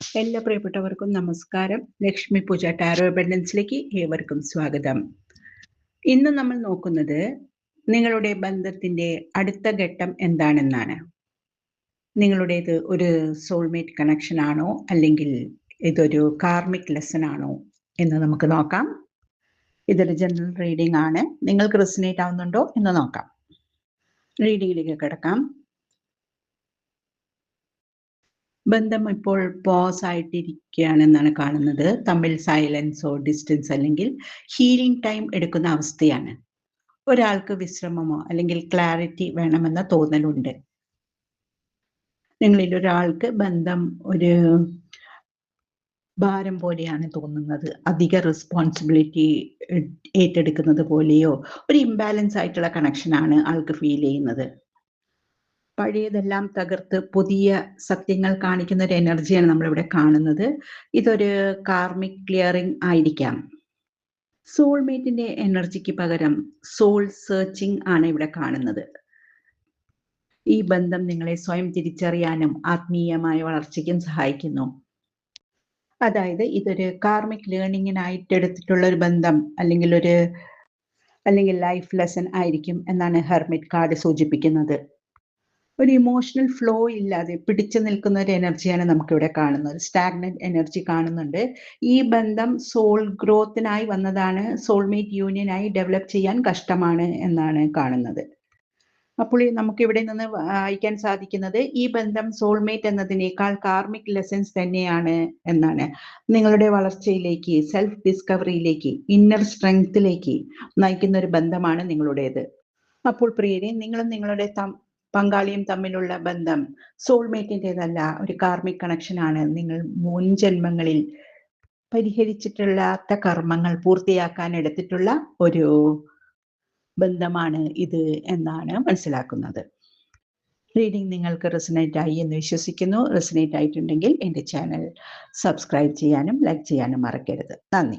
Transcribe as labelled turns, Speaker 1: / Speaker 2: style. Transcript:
Speaker 1: എല്ലാ പ്രിയപ്പെട്ടവർക്കും നമസ്കാരം. ലക്ഷ്മി പൂജ ടാരോ അബൻഡൻസിലേക്ക് ഏവർക്കും സ്വാഗതം. ഇന്ന് നമ്മൾ നോക്കുന്നത് നിങ്ങളുടെ ബന്ധത്തിന്റെ അടുത്ത ഘട്ടം എന്താണെന്നാണ്. നിങ്ങളുടേത് ഒരു സോൾമേറ്റ് കണക്ഷൻ ആണോ? അല്ലെങ്കിൽ ഇതൊരു കാർമിക് ലെസൺ ആണോ എന്ന് നമുക്ക് നോക്കാം. ഇതൊരു ജനറൽ റീഡിംഗ് ആണ്. നിങ്ങൾക്ക് റെസിനേറ്റ് ആവുന്നുണ്ടോ എന്ന് നോക്കാം. റീഡിങ്ങിലേക്ക് കിടക്കാം. ബന്ധം ഇപ്പോൾ പോസ് ആയിട്ടിരിക്കുകയാണെന്നാണ് കാണുന്നത്. തമ്മിൽ സൈലൻസോ ഡിസ്റ്റൻസ് അല്ലെങ്കിൽ ഹീലിംഗ് ടൈം എടുക്കുന്ന അവസ്ഥയാണ്. ഒരാൾക്ക് വിശ്രമമോ അല്ലെങ്കിൽ ക്ലാരിറ്റി വേണമെന്ന തോന്നലുണ്ട്. നിങ്ങളിൽ ഒരാൾക്ക് ബന്ധം ഒരു ഭാരം പോലെയാണ് തോന്നുന്നത്. അധിക റെസ്പോൺസിബിലിറ്റി ഏറ്റെടുക്കുന്നത് പോലെയോ ഒരു ഇംബാലൻസ് ആയിട്ടുള്ള കണക്ഷനാണ് ആൾക്ക് ഫീൽ ചെയ്യുന്നത്. പഴയതെല്ലാം തകർത്ത് പുതിയ സത്യങ്ങൾ കാണിക്കുന്ന ഒരു എനർജിയാണ് നമ്മളിവിടെ കാണുന്നത്. ഇതൊരു കാർമിക് ക്ലിയറിംഗ് ആയിരിക്കാം. സോൾമേറ്റിന്റെ എനർജിക്ക് പകരം സോൾ സെർച്ചിങ് ആണ് ഇവിടെ കാണുന്നത്. ഈ ബന്ധം നിങ്ങളെ സ്വയം തിരിച്ചറിയാനും ആത്മീയമായ വളർച്ചയ്ക്കും സഹായിക്കുന്നു. അതായത് ഇതൊരു കാർമിക് ലേണിങ്ങിനായിട്ട് എടുത്തിട്ടുള്ള ഒരു ബന്ധം അല്ലെങ്കിൽ ഒരു അല്ലെങ്കിൽ ലൈഫ് ലെസൺ ആയിരിക്കും എന്നാണ് ഹെർമിറ്റ് കാർഡ് സൂചിപ്പിക്കുന്നത്. ഒരു ഇമോഷണൽ ഫ്ലോ ഇല്ലാതെ പിടിച്ചു നിൽക്കുന്ന ഒരു എനർജിയാണ് നമുക്കിവിടെ കാണുന്നത്. സ്റ്റാഗ്നന്റ് എനർജി കാണുന്നുണ്ട്. ഈ ബന്ധം സോൾ ഗ്രോത്തിനായി വന്നതാണ്. സോൾമേറ്റ് യൂണിയനായി ഡെവലപ്പ് ചെയ്യാൻ കഷ്ടമാണ് എന്നാണ് കാണുന്നത്. അപ്പോൾ നമുക്ക് ഇവിടെ നിന്ന് വായിക്കാൻ സാധിക്കുന്നത് ഈ ബന്ധം സോൾമേറ്റ് എന്നതിനേക്കാൾ കാർമിക് ലെസൻസ് തന്നെയാണ് എന്നാണ്. നിങ്ങളുടെ വളർച്ചയിലേക്ക് സെൽഫ് ഡിസ്കവറിയിലേക്ക് ഇന്നർ സ്ട്രെങ്ത്തിലേക്ക് നയിക്കുന്ന ഒരു ബന്ധമാണ് നിങ്ങളുടേത്. അപ്പോൾ പ്രിയരെ നിങ്ങളും നിങ്ങളുടെ പങ്കാളിയും തമ്മിലുള്ള ബന്ധം സോൾമേറ്റിന്റെതല്ല ഒരു കാർമിക് കണക്ഷനാണ് നിങ്ങൾ മുൻ ജന്മങ്ങളിൽ പരിഹരിച്ചിട്ടില്ലാത്ത കർമ്മങ്ങൾ പൂർത്തിയാക്കാൻ എടുത്തിട്ടുള്ള ഒരു ബന്ധമാണ് ഇത് എന്നാണ് മനസ്സിലാക്കുന്നത്. റീഡിംഗ് നിങ്ങൾക്ക് റെസിനേറ്റ് ആയി എന്ന് വിശ്വസിക്കുന്നു. റെസിനേറ്റ് ആയിട്ടുണ്ടെങ്കിൽ എന്റെ ചാനൽ സബ്സ്ക്രൈബ് ചെയ്യാനും ലൈക്ക് ചെയ്യാനും മറക്കരുത്. നന്ദി.